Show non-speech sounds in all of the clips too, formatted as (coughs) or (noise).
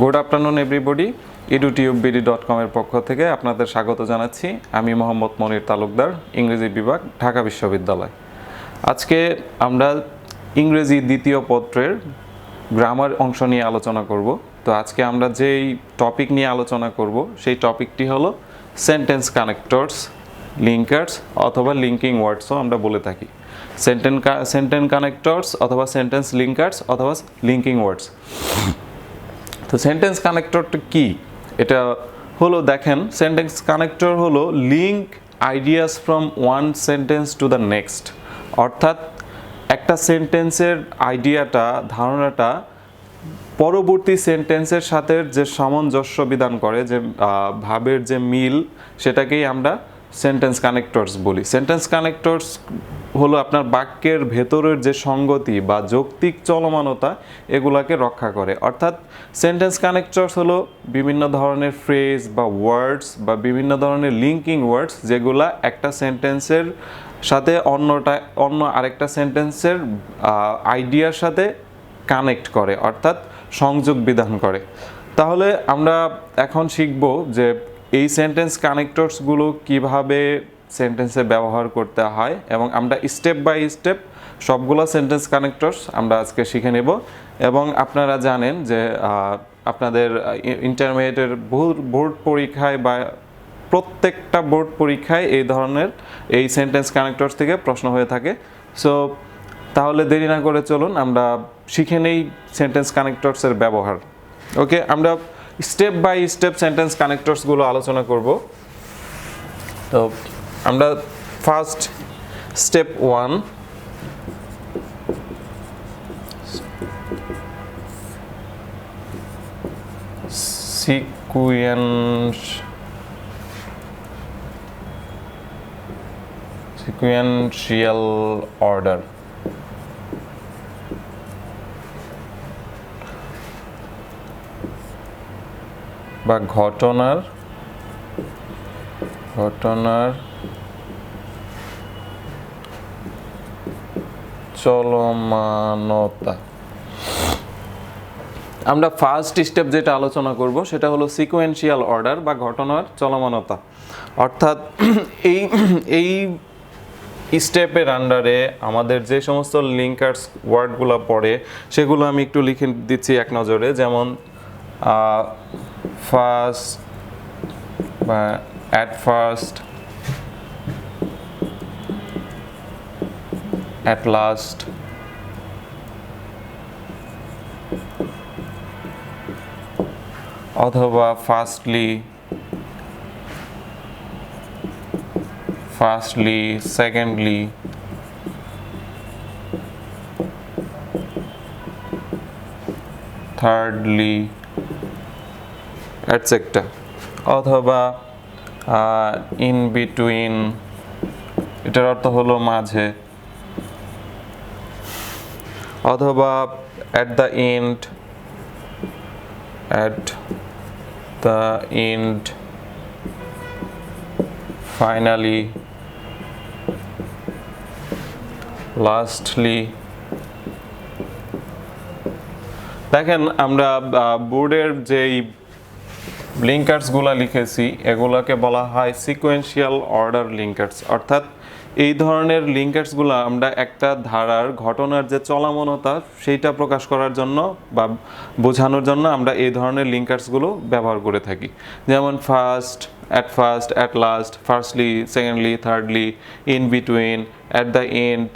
Good afternoon everybody EduTubeBD dot কমের পক্ষ থেকে আপনাদের স্বাগত জানাচ্ছি। আমি মোহাম্মদ মনির তালুকদার, ইংরেজি বিভাগ, ঢাকা বিশ্ববিদ্যালয়। আজকে আমরা ইংরেজি দ্বিতীয় পত্রের গ্রামার অংশ নিয়ে আলোচনা করব। তো আজকে আমরা যেই টপিক নিয়ে আলোচনা করব, সেই টপিকটি হলো সেন্টেন্স কানেক্টরস লিঙ্কার্স অথবা লিঙ্কিং ওয়ার্ডসও আমরা বলে থাকি। সেন্টেন সেন্টেন্স কানেক্টরস অথবা সেন্টেন্স লিঙ্কার্স অথবা লিঙ্কিং ওয়ার্ডস তো সেন্টেন্স কানেক্টরটা কি? এটা হলো, দেখেন সেন্টেন্স কানেক্টর হলো link ideas from one sentence to the next অর্থাৎ একটা সেন্টেন্সের আইডিয়াটা ধারণাটা পরবর্তী সেন্টেন্সের সাথে যে সামঞ্জস্য বিধান করে, যে ভাবের যে মিল, সেটাকেই আমরা সেন্টেন্স কানেক্টরস বলি। সেন্টেন্স কানেক্টরস হলো আপনার বাক্যের ভেতরের যে সঙ্গতি বা যৌক্তিক চলমানতা, এগুলাকে রক্ষা করে। অর্থাৎ সেন্টেন্স কানেক্টরস হলো বিভিন্ন ধরনের ফ্রেজ বা ওয়ার্ডস বা বিভিন্ন ধরনের লিঙ্কিং ওয়ার্ডস যেগুলা একটা সেন্টেন্সের সাথে অন্যটা, অন্য আরেকটা সেন্টেন্সের আইডিয়ার সাথে কানেক্ট করে, অর্থাৎ সংযোগ বিধান করে। তাহলে আমরা এখন শিখব যে এই সেন্টেন্স কানেক্টরসগুলো কীভাবে সেন্টেন্সে ব্যবহার করতে হয় এবং আমরা স্টেপ বাই স্টেপ সবগুলো সেন্টেন্স কানেক্টরস আমরা আজকে শিখে নেব এবং আপনারা জানেন যে আপনাদের ইন্টারমিডিয়েটের বোর্ড পরীক্ষায় বা প্রত্যেকটা বোর্ড পরীক্ষায় এই ধরনের এই সেন্টেন্স কানেক্টরস থেকে প্রশ্ন হয়ে থাকে। সো তাহলে দেরি না করে চলুন, আমরা শিখে নেই সেন্টেন্স কানেক্টরসের ব্যবহার। ওকে আমরা স্টেপ বাই স্টেপ সেন্টেন্স কানেক্টরসগুলো আলোচনা করব। তো আমরা first step one sequence sequential order বা ঘটনার ঘটনার চলমানতা। আমরা ফার্স্ট স্টেপ যেটা আলোচনা করব, সেটা হলো সিকোয়েন্সিয়াল অর্ডার বা ঘটনার চলমানতা। অর্থাৎ এই এই স্টেপের আন্ডারে আমাদের যে সমস্ত লিঙ্কার্স ওয়ার্ডগুলো পড়ে, সেগুলো আমি একটু লিখে দিচ্ছি এক নজরে। যেমন ফার্স্ট বা অ্যাট ফার্স্ট অ্যাট লাস্ট অথবা firstly firstly, secondly, thirdly, etc. অথবা ইন বিটুইন এটার অর্থ হলো মাঝে অথবা at the end at the end finally, lastly দেখেন, আমরা বোর্ডের যেই লিঙ্কার্সগুলো লিখেছি, এগুলোকে বলা হয় সিকোয়েন্সিয়াল অর্ডার লিঙ্কার্স অর্থাৎ এই ধরনের লিঙ্কার্সগুলো আমরা একটা ধারার ঘটনার যে চলামনতা, সেইটা প্রকাশ করার জন্য বা বোঝানোর জন্য আমরা এই ধরনের লিঙ্কার্সগুলো ব্যবহার করে থাকি। যেমন first at first at last firstly secondly thirdly in between at the end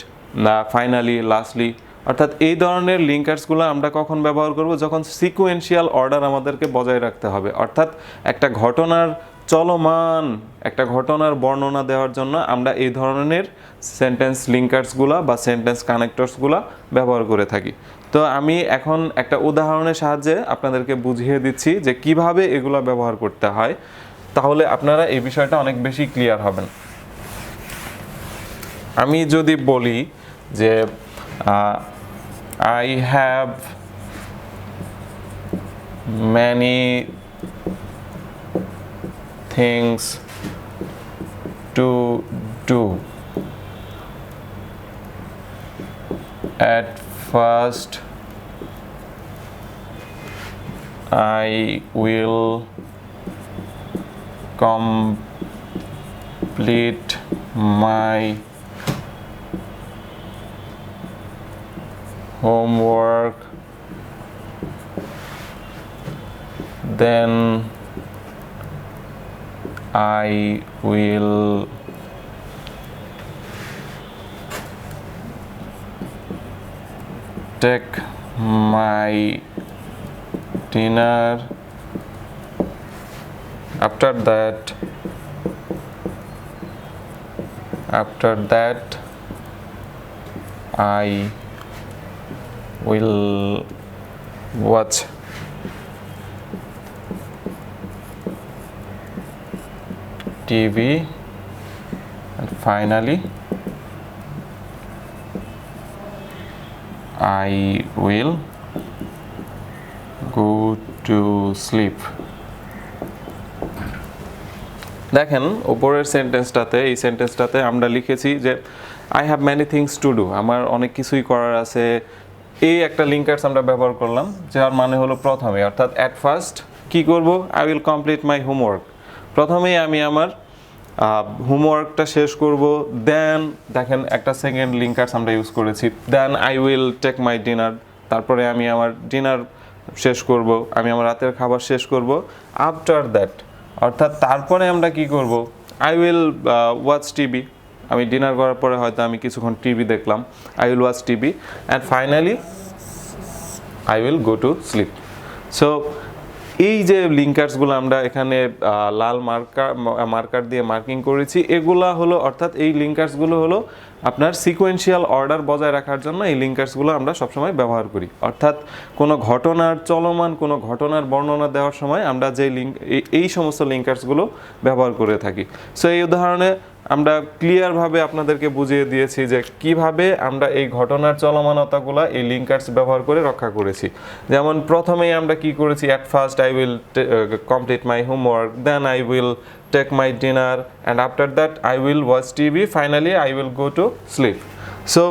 finally lastly অর্থাৎ এই ধরনের লিঙ্কার্সগুলো আমরা কখন ব্যবহার করব? যখন সিকুয়েন্সিয়াল অর্ডার আমাদেরকে বজায় রাখতে হবে। অর্থাৎ একটা ঘটনার চলমান, একটা ঘটনার বর্ণনা দেওয়ার জন্য আমরা এই ধরনের সেন্টেন্স লিঙ্কার্সগুলো বা সেন্টেন্স কানেক্টরসগুলো ব্যবহার করে থাকি। তো আমি এখন একটা উদাহরণের সাহায্যে আপনাদেরকে বুঝিয়ে দিচ্ছি যে কীভাবে এগুলো ব্যবহার করতে হয়। তাহলে আপনারা এই বিষয়টা অনেক বেশি ক্লিয়ার হবেন। আমি যদি বলি যে I have many things to do. At first, I will complete my homework then I will take my dinner. After that after that I will watch TV and finally, I will go to sleep. দেখেন, উপরের সেন্টেন্সটাতে এই সেন্টেন্সটাতে আমরা লিখেছি যে I have many things to do আমার অনেক কিছুই করার আছে এই একটা লিঙ্কার্স আমরা ব্যবহার করলাম, যার মানে হলো প্রথমে, অর্থাৎ অ্যাট ফার্স্ট কি করব? I will complete my homework প্রথমেই আমি আমার হোমওয়ার্কটা শেষ করব দেন দেখেন একটা সেকেন্ড লিঙ্কার্স আমরা ইউজ করেছি then I will take my dinner তারপরে আমি আমার ডিনার শেষ করব, আমি আমার রাতের খাবার শেষ করব আফটার দ্যাট অর্থাৎ তারপরে আমরা কি করব? আই উইল ওয়াচ টিভি আমি ডিনার করার পরে হয়তো আমি কিছুক্ষণ টিভি দেখলাম। I will watch TV and finally I will go to sleep so এই যে লিঙ্কার্সগুলো আমরা এখানে লাল মার্কার মার্কার দিয়ে মার্কিং করেছি, এগুলা হলো, অর্থাৎ এই লিঙ্কার্সগুলো হলো আপনার সিকোয়েন্সিয়াল অর্ডার বজায় রাখার জন্য এই লিঙ্কার্সগুলো আমরা সবসময় ব্যবহার করি। অর্থাৎ কোনো ঘটনার চলমান, কোনো ঘটনার বর্ণনা দেওয়ার সময় আমরা যে লিঙ্ক এই সমস্ত লিঙ্কার্সগুলো ব্যবহার করে থাকি। সো এই উদাহরণে আমরা ক্লিয়ারভাবে আপনাদেরকে বুঝিয়ে দিয়েছি যে কীভাবে আমরা এই ঘটনার চলমানতাগুলো এই লিঙ্কার্স ব্যবহার করে রক্ষা করেছি। যেমন প্রথমেই আমরা কি করেছি at first I will complete my homework then I will take my dinner and after that I will watch TV finally I will go to sleep so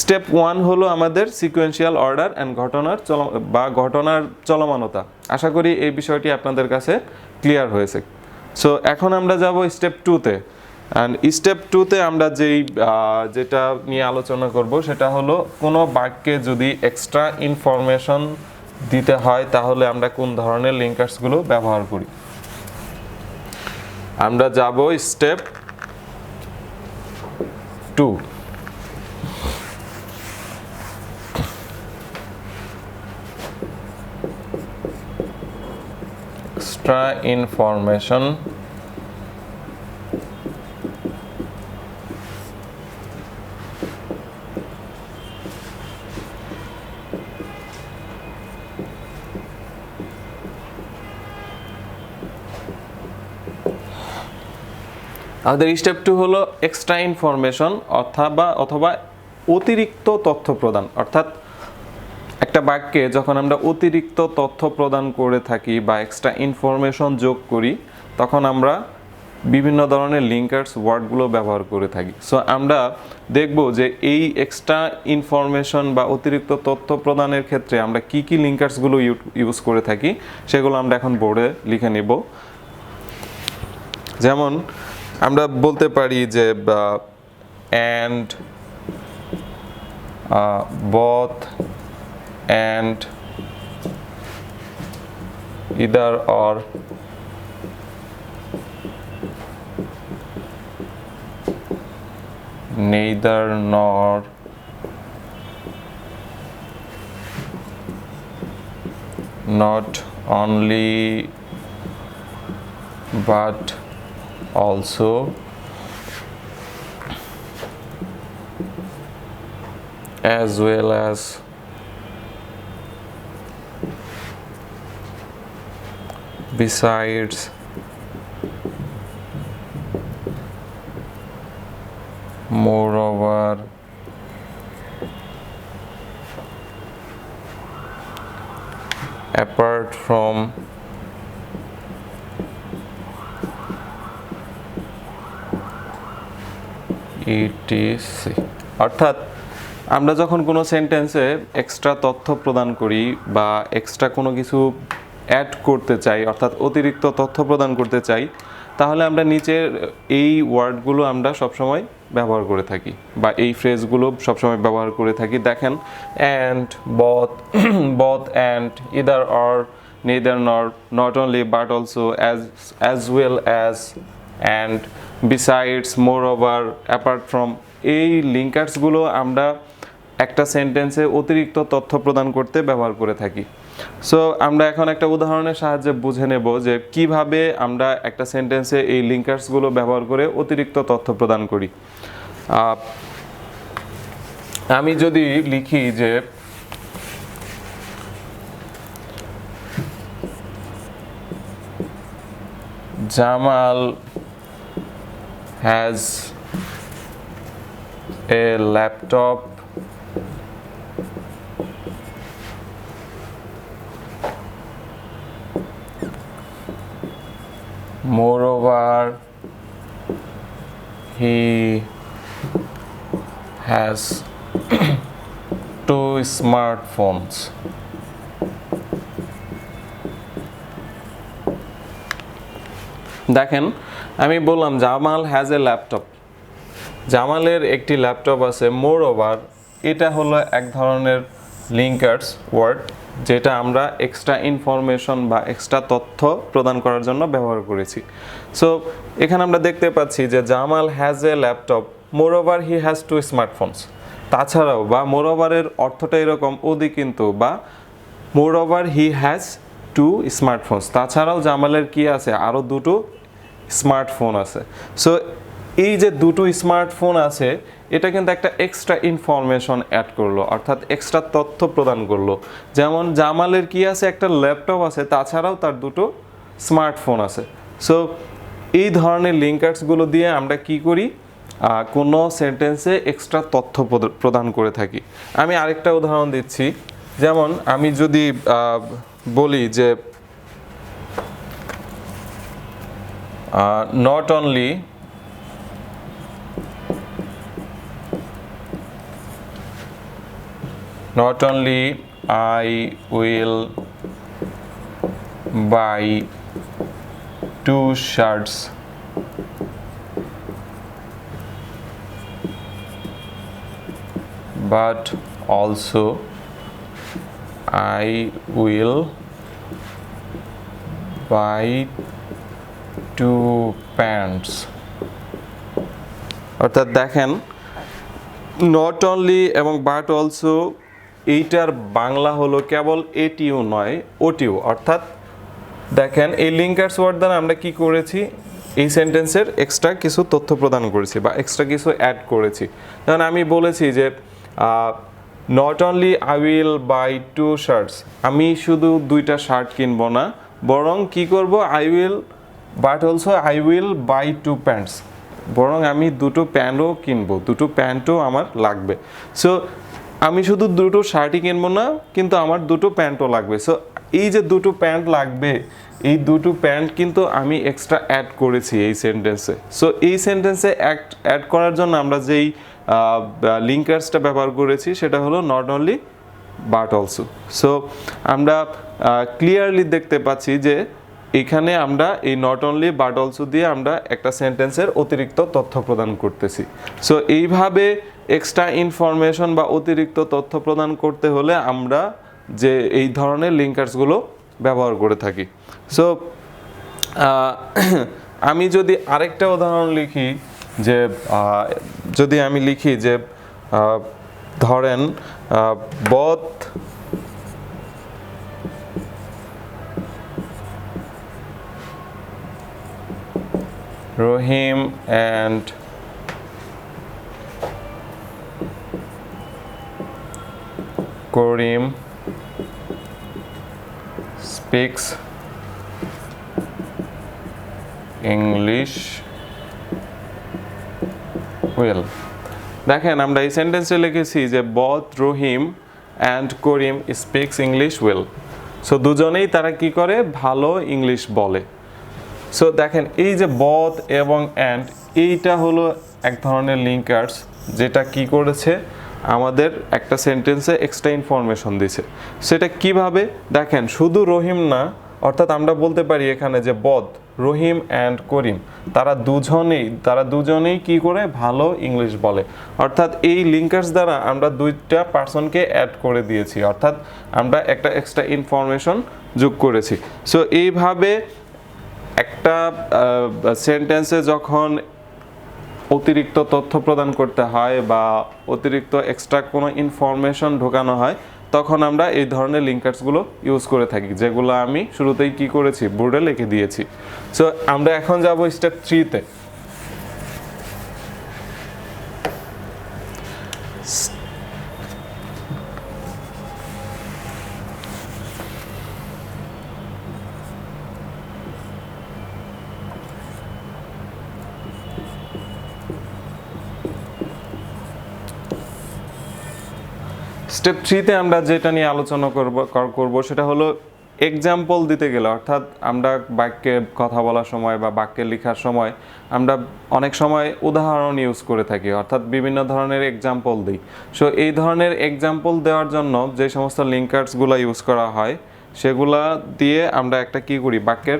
step one হলো আমাদের সিকোয়েন্সিয়াল অর্ডার অ্যান্ড ঘটনার চল, বা ঘটনার চলমানতা। আশা করি এই বিষয়টি আপনাদের কাছে ক্লিয়ার হয়েছে। সো এখন আমরা যাব স্টেপ টুতে অ্যান্ড স্টেপ টুতে আমরা যেই যেটা নিয়ে আলোচনা করব, সেটা হলো কোনো বাক্যে যদি এক্সট্রা ইনফরমেশন দিতে হয়, তাহলে আমরা কোন ধরনের লিঙ্কার্সগুলো ব্যবহার করি? আমরা যাব স্টেপ টু এক্সট্রা information আমাদের স্টেপ টু হলো এক্সট্রা ইনফরমেশন অথবা অথবা অতিরিক্ত তথ্য প্রদান। অর্থাৎ একটা বাক্যে যখন আমরা অতিরিক্ত তথ্য প্রদান করে থাকি বা এক্সট্রা ইনফরমেশন যোগ করি, তখন আমরা বিভিন্ন ধরনের লিঙ্কার্স ওয়ার্ডগুলো ব্যবহার করে থাকি। সো আমরা দেখব যে এই এক্সট্রা ইনফরমেশন বা অতিরিক্ত তথ্য প্রদানের ক্ষেত্রে আমরা কি কি লিঙ্কার্সগুলো ইউজ করে থাকি, সেগুলো আমরা এখন বোর্ডে লিখে নেব। যেমন আমরা বলতে পারি যে and both and either or neither nor not only but also as well as besides moreover apart from etc অর্থাৎ আমরা যখন কোনো সেন্টেন্সে এক্সট্রা তথ্য প্রদান করি বা এক্সট্রা কোনো কিছু অ্যাড করতে চাই, অর্থাৎ অতিরিক্ত তথ্য প্রদান করতে চাই, তাহলে আমরা নিচের এই ওয়ার্ডগুলো আমরা সবসময় ব্যবহার করে থাকি বা এই ফ্রেজগুলো সবসময় ব্যবহার করে থাকি। দেখেন and both both and either or neither nor not only but also as as well as and besides moreover apart from এই লিঙ্কার্সগুলো আমরা একটা সেন্টেন্সে অতিরিক্ত তথ্য প্রদান করতে ব্যবহার করে থাকি। সো আমরা এখন একটা উদাহরণের সাহায্যে বুঝে নেব যে কীভাবে আমরা একটা সেন্টেন্সে এই লিঙ্কার্সগুলো ব্যবহার করে অতিরিক্ত তথ্য প্রদান করি। আমি যদি লিখি যে Jamal has a laptop moreover he has (coughs) two smartphones দেখেন, আমি বললাম জামাল হ্যাজ এ ল্যাপটপ জামালের একটি ল্যাপটপ আছে মোর ওভার এটা হলো এক ধরনের লিঙ্কার্স ওয়ার্ড যেটা আমরা এক্সট্রা ইনফরমেশন বা এক্সট্রা তথ্য প্রদান করার জন্য ব্যবহার করেছি। সো এখানে আমরা দেখতে পাচ্ছি যে Jamal has a laptop moreover he has two smartphones তাছাড়াও বা মোর ওভারের অর্থটা এরকম, ওদি কিন্তু, বা moreover he has two smartphones তাছাড়াও জামালের কি আছে? আরও দুটো স্মার্টফোন আছে। সো এই যে দুটো স্মার্টফোন আছে, এটা কিন্তু একটা এক্সট্রা ইনফরমেশন অ্যাড করল, অর্থাৎ এক্সট্রা তথ্য প্রদান করল। যেমন জামালের কি আছে? একটা ল্যাপটপ আছে, তাছাড়াও তার দুটো স্মার্টফোন আছে। সো এই ধরনের লিঙ্কার্সগুলো দিয়ে আমরা কি করি? কোনো সেন্টেন্সে এক্সট্রা তথ্য প্রদ- প্রদান করে থাকি। আমি আরেকটা উদাহরণ দিচ্ছি। যেমন আমি যদি বলি যে not only not only I will buy two shirts but also I will buy two pants. অর্থাৎ দেখেন নট অনলি এবং বাট অলসো এইটার বাংলা হলো কেবল এটিও নয়, ওটিও। অর্থাৎ দেখেন, এই লিঙ্কার্স ওয়ার্ড দ্বারা আমরা কি করেছি? এই সেন্টেন্সের এক্সট্রা কিছু তথ্য প্রদান করেছি বা এক্সট্রা কিছু অ্যাড করেছি। যেমন আমি বলেছি যে not only I will buy two shirts আমি শুধু দুইটা শার্ট কিনবো না, বরং কি করব? I will but also I will buy two pants বরং আমি দুটো প্যান্টও কিনবো, দুটো প্যান্টও আমার লাগবে। সো আমি শুধু দুটো শার্টই কিনবো না, কিন্তু আমার দুটো প্যান্টও লাগবে। সো এই যে দুটো প্যান্ট লাগবে, এই দুটো প্যান্ট কিন্তু আমি এক্সট্রা অ্যাড করেছি এই সেন্টেন্সে সো এই সেন্টেন্সে অ্যাড অ্যাড করার জন্য আমরা যেই লিঙ্কার্সটা ব্যবহার করেছি, সেটা হলো not only but also so আমরা ক্লিয়ারলি দেখতে পাচ্ছি যে এখানে আমরা এই নট অনলি বাট অলসো দিয়ে আমরা একটা সেন্টেন্সের অতিরিক্ত তথ্য প্রদান করতেছি। সো এইভাবে এক্সট্রা ইনফরমেশন বা অতিরিক্ত তথ্য প্রদান করতে হলে আমরা যে এই ধরনের লিঙ্কার্সগুলো ব্যবহার করে থাকি। সো (clears throat) আমি যদি আরেকটা উদাহরণ লিখি যে যদি আমি লিখি যে ধরেন both Rahim and Karim speaks English well, দেখেন, আমরা এই সেন্টেন্সে লিখেছি যে both Rahim and Karim speaks English well so দুজনেই তারা কি করে? ভালো ইংলিশ বলে। সো দেখেন, এই যে বথ এবং অ্যান্ড এইটা হলো এক ধরনের লিঙ্কার্স যেটা কি করেছে? আমাদের একটা সেন্টেন্সে এক্সট্রা ইনফরমেশন দিছে। সেটা কীভাবে? দেখেন, শুধু রহিম না, অর্থাৎ আমরা বলতে পারি এখানে যে বদ রহিম অ্যান্ড করিম। তারা দুজনেই তারা দুজনেই কি করে? ভালো ইংলিশ বলে। অর্থাৎ এই লিঙ্কার্স দ্বারা আমরা দুইটা পার্সনকে অ্যাড করে দিয়েছি। অর্থাৎ আমরা একটা এক্সট্রা ইনফরমেশন যোগ করেছি। সো এইভাবে একটা সেন্টেন্সে যখন অতিরিক্ত তথ্য প্রদান করতে হয় বা অতিরিক্ত এক্সট্রা কোনো ইনফরমেশন ঢোকানো হয় তখন আমরা এই ধরনের লিঙ্কার্সগুলো ইউজ করে থাকি, যেগুলো আমি শুরুতেই কি করেছি? বোর্ডে লিখে দিয়েছি। সো আমরা এখন যাব স্টেপ থ্রিতে স্টেপ থ্রিতে আমরা যেটা নিয়ে আলোচনা করব, কর- করব সেটা হলো এক্সাম্পল দিতে গেলে, অর্থাৎ আমরা বাক্যে কথা বলার সময় বা বাক্যে লেখার সময় আমরা অনেক সময় উদাহরণ ইউজ করে থাকি, অর্থাৎ বিভিন্ন ধরনের এক্সাম্পল দিই। সো এই ধরনের এক্সাম্পল দেওয়ার জন্য যে সমস্ত লিঙ্কার্সগুলো ইউজ করা হয়, সেগুলা দিয়ে আমরা একটা কি করি, বাক্যের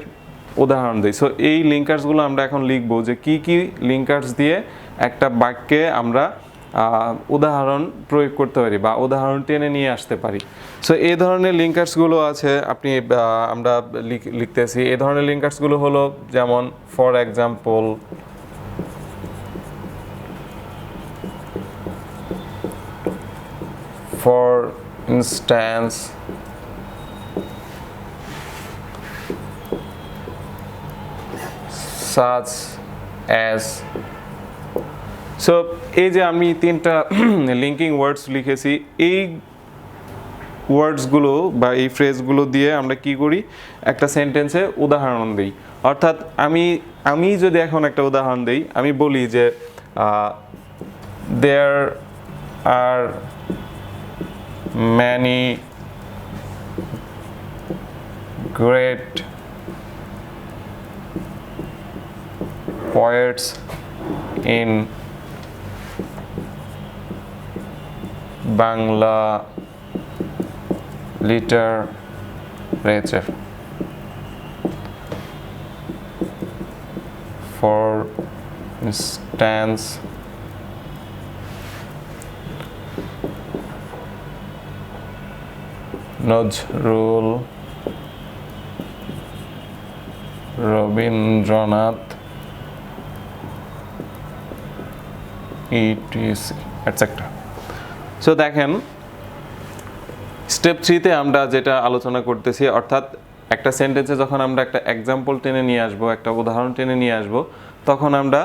উদাহরণ দিই। সো এই লিঙ্কার্সগুলো আমরা এখন লিখব যে কি কি লিঙ্কার্স দিয়ে একটা বাক্যে আমরা উদাহরণ প্রয়োগ করতে পারি বা উদাহরণ টেনে নিয়ে আসতে পারি। সো এই ধরনের লিঙ্কার্সগুলো আছে, আপনি আমরা লিখ- লিখতেছি। এই ধরনের লিঙ্কার্সগুলো হলো যেমন for example for instance such as so এই যে আমি তিনটা (clears throat) লিঙ্কিং ওয়ার্ডস লিখেছি, এই ওয়ার্ডসগুলো বা এই ফ্রেজগুলো দিয়ে আমরা কি করি? একটা সেন্টেন্সে উদাহরণ দিই। অর্থাৎ আমি আমি যদি এখন একটা উদাহরণ দিই, আমি বলি যে there are many great poets in Bangla literature. For instance, Nazrul Rabindranath ETC etcetera so দেখেন স্টেপ থ্রিতে আমরা যেটা আলোচনা করতেছি, অর্থাৎ একটা সেন্টেন্সে যখন আমরা একটা এক্সাম্পল টেনে নিয়ে আসব, একটা উদাহরণ টেনে নিয়ে আসব, তখন আমরা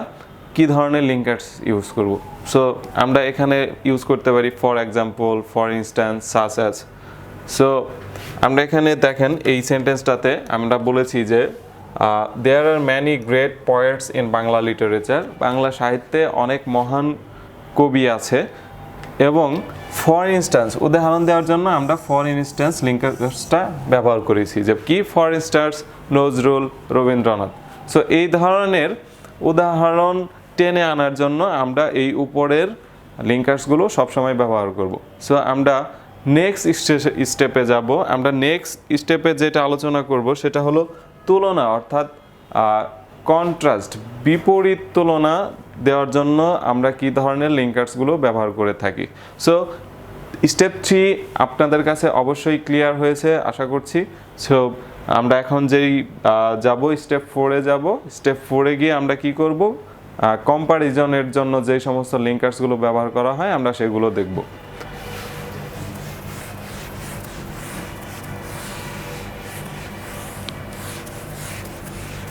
কি ধরনের লিঙ্কার্স ইউজ করব? সো আমরা এখানে ইউজ করতে পারি for example for instance such as so আমরা এখানে দেখেন, এই সেন্টেন্সটাতে আমরা বলেছি যে there are many great poets in Bangla literature Bangla সাহিত্যে অনেক মহান কবি আছে। এবং ফর ইনস্ট্যান্স উদাহরণ দেওয়ার জন্য আমরা ফর ইনস্ট্যান্স লিঙ্কার্সটা ব্যবহার করেছি যে কি? For instance Nazrul, Rabindranath. So এই ধরনের উদাহরণ টেনে আনার জন্য আমরা এই উপরের লিঙ্কার্সগুলো সবসময় ব্যবহার করব। সো আমরা নেক্সট স্টেপে যাব। আমরা নেক্সট স্টেপে যেটা আলোচনা করব সেটা হলো তুলনা, অর্থাৎ কন্ট্রাস্ট বিপরীত তুলনা দেওয়ার জন্য আমরা কি ধরনের লিঙ্কার্সগুলো ব্যবহার করে থাকি? সো স্টেপ থ্রি আপনাদের কাছে অবশ্যই ক্লিয়ার হয়েছে, আশা করছি। সো আমরা এখন যেই যাব স্টেপ ফোরে যাব। স্টেপ ফোরে গিয়ে আমরা কি করব? কম্পারিজনের জন্য যে সমস্ত লিঙ্কার্সগুলো ব্যবহার করা হয়, আমরা সেগুলো দেখব।